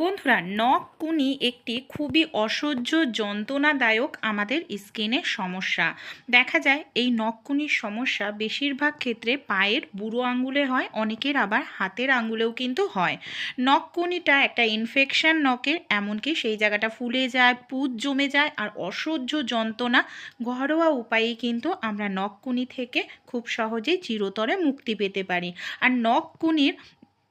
বন্ধুরা, নখ কুনি একটি খুবই অসহ্য যন্ত্রণাদায়ক আমাদের স্কিনের সমস্যা। দেখা যায়, এই নখ কুনির সমস্যা বেশিরভাগ ক্ষেত্রে পায়ের বুড়ো আঙ্গুলে হয়, অনেকের আবার হাতের আঙ্গুলেও কিন্তু হয়। নখ কুনিটা একটা ইনফেকশন নখের, এমনকি সেই জায়গাটা ফুলে যায় পুজ জমে যায়, আর অসহ্য যন্ত্রণা ঘরোয়া উপায়ে কিন্তু আমরা নখ কুনি থেকে খুব সহজেই চিরতরে মুক্তি পেতে পারি। আর নখ কুনির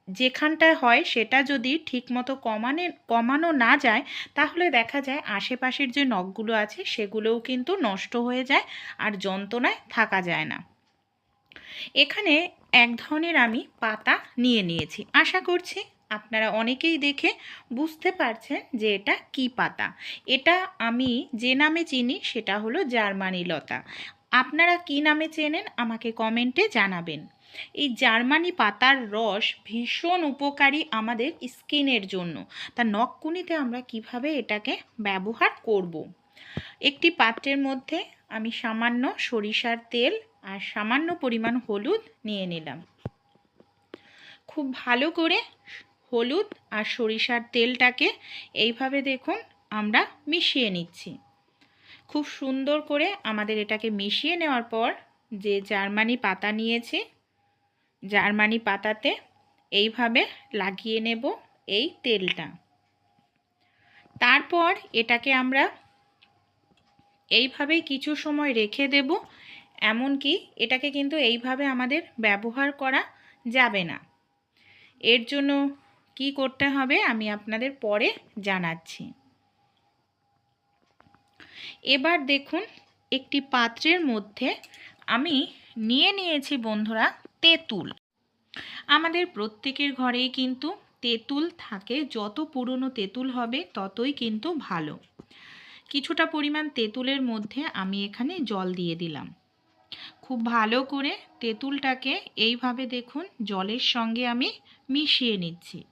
যেখানটায় হয় সেটা যদি ঠিকমতো কমানে, কমানো না যায়, তাহলে দেখা যায় আশেপাশের যে নখগুলো আছে সেগুলোও কিন্তু নষ্ট হয়ে যায় আর যন্ত্রণায় থাকা যায় না। এখানে এক ধরনের আমি পাতা নিয়ে নিয়েছি। আশা করছি আপনারা অনেকেই দেখে বুঝতে পারছেন যে এটা কি পাতা। এটা আমি যে নামে চিনি সেটা হলো জার্মানি লতা। আপনারা কি নামে চেনেন আমাকে কমেন্টে জানাবেন। এই জার্মানি পাতার রস ভীষণ উপকারী আমাদের স্কিনের জন্য। তা নখকুনিতে আমরা কীভাবে এটাকে ব্যবহার করব। একটি পাত্রের মধ্যে আমি সামান্য সরিষার তেল আর সামান্য পরিমাণ হলুদ নিয়ে নিলাম। খুব ভালো করে হলুদ আর সরিষার তেলটাকে এইভাবে দেখুন আমরা মিশিয়ে নিচ্ছি। খুব সুন্দর করে আমাদের এটাকে মিশিয়ে নেওয়ার পর যে জার্মানি পাতা নিয়েছি জার্মানি পাতাতে এইভাবে লাগিয়ে নেব এই তেলটা। তারপর এটাকে আমরা এইভাবেই কিছু সময় রেখে দেব, এমনকি এটাকে কিন্তু এইভাবে আমাদের ব্যবহার করা যাবে না। এর জন্য কি করতে হবে আমি আপনাদের পরে জানাচ্ছি। এবার দেখুন, একটি পাত্রের মধ্যে আমি নিয়ে নিয়েছি বন্ধুরা তেঁতুল। আমাদের প্রত্যেকের ঘরেই কিন্তু তেঁতুল থাকে। যত পুরনো তেঁতুল হবে, ততই কিন্তু ভালো। কিছুটা পরিমাণ তেঁতুলের মধ্যে আমি এখানে জল দিয়ে দিলাম। খুব ভালো করে তেঁতুলটাকে এইভাবে দেখুন, জলের সঙ্গে আমি মিশিয়ে নিচ্ছি।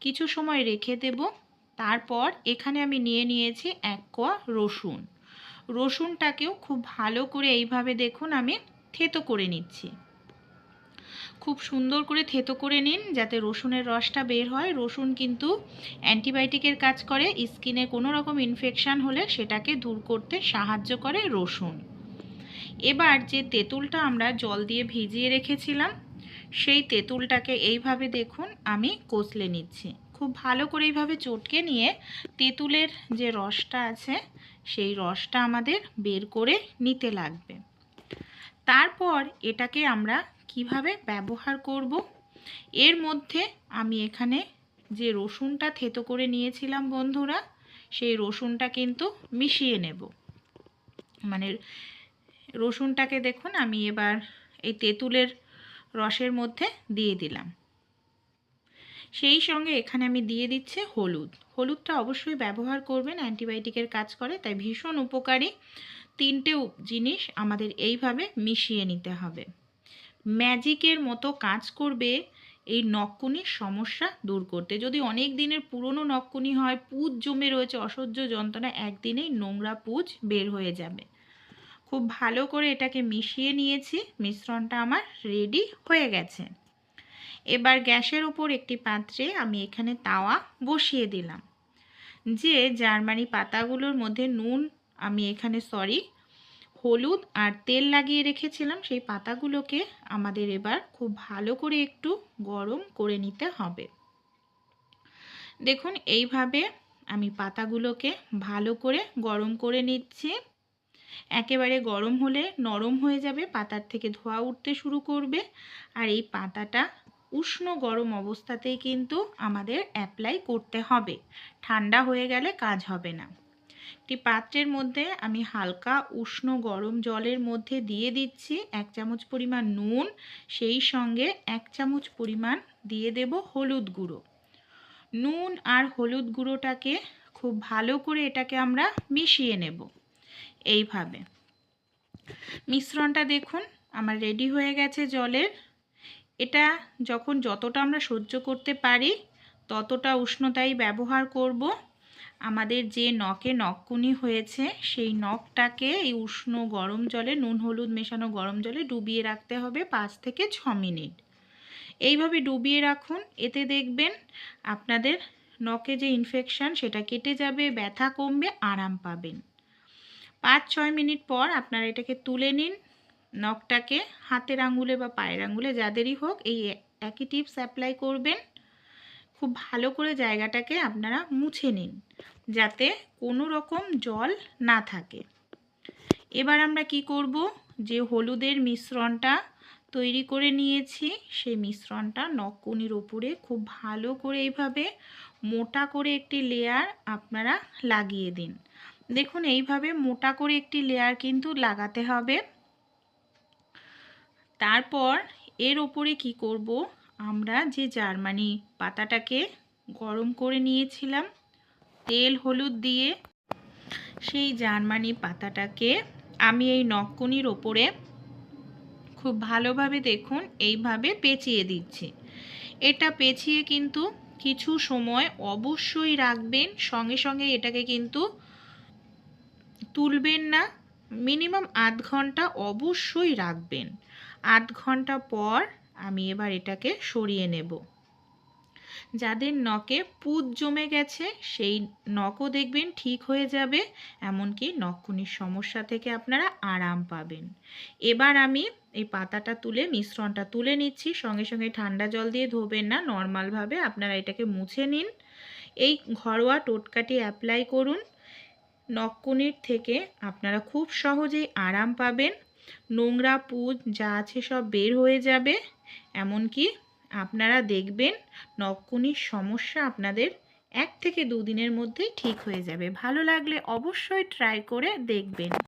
কিছু সময় রেখে দেব। তারপর এখানে আমি নিয়ে নিয়েছি এক কোয়া রসুন। রসুনটাকেও খুব ভালো করে এইভাবে দেখুন, আমি থেতো করে নিচ্ছি। খুব সুন্দর করে থেতো করে নিন যাতে রসুনের রসটা বের হয়। রসুন কিন্তু অ্যান্টিবায়োটিকের কাজ করে। স্কিনে কোনো রকম ইনফেকশান হলে সেটাকে দূর করতে সাহায্য করে রসুন। এবার যে তেঁতুলটা আমরা জল দিয়ে ভিজিয়ে রেখেছিলাম, সেই তেঁতুলটাকে এইভাবে দেখুন আমি কষলে নিচ্ছি। খুব ভালো করে এইভাবে চটকে নিয়ে তেঁতুলের যে রসটা আছে, সেই রসটা আমাদের বের করে নিতে লাগবে। তারপর এটাকে আমরা কীভাবে ব্যবহার করব? এর মধ্যে আমি এখানে যে রসুনটা থেতো করে নিয়েছিলাম বন্ধুরা, সেই রসুনটা কিন্তু মিশিয়ে নেব। মানে রসুনটাকে দেখুন, আমি এবার এই তেঁতুলের রসের মধ্যে দিয়ে দিলাম। সেই সঙ্গে এখানে আমি দিয়ে দিচ্ছি হলুদ। হলুদটা অবশ্যই ব্যবহার করবেন অ্যান্টিবায়োটিকের কাজ করে, তাই ভীষণ উপকারী। তিনটে জিনিস আমাদের এইভাবে মিশিয়ে নিতে হবে। ম্যাজিকের মতো কাজ করবে, এই নকুনির সমস্যা দূর করতে। যদি অনেক দিনের পুরনো নকুনি হয় পুজ জমে রয়েছে, অসহ্য যন্ত্রণা, একদিনেই নোংরা পুজ বের হয়ে যাবে। খুব ভালো করে এটাকে মিশিয়ে নিয়েছি, মিশ্রণটা আমার রেডি হয়ে গেছে। এবার গ্যাসের ওপর একটি পাত্রে আমি এখানে তাওয়া বসিয়ে দিলাম। যে জার্মানি পাতাগুলোর মধ্যে নুন, আমি এখানে সরি হলুদ আর তেল লাগিয়ে রেখেছিলাম, সেই পাতাগুলোকে আমাদের এবার খুব ভালো করে একটু গরম করে নিতে হবে। দেখুন, এইভাবে আমি পাতাগুলোকে ভালো করে গরম করে নিচ্ছি। একেবারে গরম হলে নরম হয়ে যাবে, পাতার থেকে ধোয়া উঠতে শুরু করবে। আর এই পাতাটা উষ্ণ গরম অবস্থাতেই কিন্তু আমাদের অ্যাপ্লাই করতে হবে। ঠান্ডা হয়ে গেলে কাজ হবে না। একটি পাত্রের মধ্যে আমি হালকা উষ্ণ গরম জলের মধ্যে দিয়ে দিচ্ছি এক চামচ পরিমাণ নুন, সেই সঙ্গে এক চামচ পরিমাণ দিয়ে দেব হলুদ গুঁড়ো। নুন আর হলুদ গুঁড়োটাকে খুব ভালো করে এটাকে আমরা মিশিয়ে নেব এইভাবে। মিশ্রণটা দেখুন, আমার রেডি হয়ে গেছে জলের। এটা যখন যতটা আমরা সহ্য করতে পারি, ততটা উষ্ণতাই ব্যবহার করব। আমাদের যে নখে নখকুনি হয়েছে, সেই নখটাকে এই উষ্ণ গরম জলে, নুন, হলুদ মেশানো গরম জলে ডুবিয়ে রাখতে হবে পাঁচ থেকে ছ মিনিট। এইভাবে ডুবিয়ে রাখুন, এতে দেখবেন আপনাদের নখে যে ইনফেকশান সেটা কেটে যাবে, ব্যথা কমবে, আরাম পাবেন। পাঁচ, ছয় মিনিট পর আপনারা এটাকে তুলে নিন। নখটাকে হাতের আঙুলে বা পায়ের আঙুলে, যাদেরই হোক, এই একই টিপস অ্যাপ্লাই করবেন। খুব ভালো করে জায়গাটাকে আপনারা মুছে নিন, যাতে কোনো রকম জল না থাকে। এবার আমরা কি করব? যে হলুদের মিশ্রণটা তৈরি করে নিয়েছি, সেই মিশ্রণটা নকুনির ওপরে খুব ভালো করে এইভাবে মোটা করে একটি লেয়ার আপনারা লাগিয়ে দিন। দেখুন, এইভাবে মোটা করে একটি লেয়ার কিন্তু লাগাতে হবে। তারপর এর ওপরে কি করব? আমরা যে জার্মানি পাতাটাকে গরম করে নিয়েছিলাম, তেল হলুদ দিয়ে, সেই জার্মানি পাতাটাকে আমি এই নখকুনির ওপরে খুব ভালোভাবে দেখুন, এইভাবে পেঁচিয়ে দিচ্ছি। এটা পেঁচিয়ে কিন্তু কিছু সময় অবশ্যই রাখবেন, সঙ্গে সঙ্গে এটাকে কিন্তু তুলবেন না, মিনিমাম আধ ঘণ্টা অবশ্যই রাখবেন। আধ ঘণ্টা পর আমি এবার এটাকে সরিয়ে নেব। যাদের নখে পুজ জমে গেছে, সেই নখও দেখবেন ঠিক হয়ে যাবে, এমনকি নখকুনির সমস্যা থেকে আপনারা আরাম পাবেন। এবার আমি এই পাতাটা তুলে, মিশ্রণটা তুলে নিচ্ছি, সঙ্গে সঙ্গে ঠান্ডা জল দিয়ে ধোবেন না, নর্মালভাবে আপনারা এটাকে মুছে নিন। এই ঘরোয়া টোটকাটি অ্যাপ্লাই করুন, নখকুনির থেকে আপনারা খুব সহজেই আরাম পাবেন। নোংরা পুজ যা আছে সব বের হয়ে যাবে। এমনকি আপনারা দেখবেন নকুনির সমস্যা আপনাদের এক থেকে দুদিনের মধ্যেই ঠিক হয়ে যাবে। ভালো লাগলে অবশ্যই ট্রাই করে দেখবেন।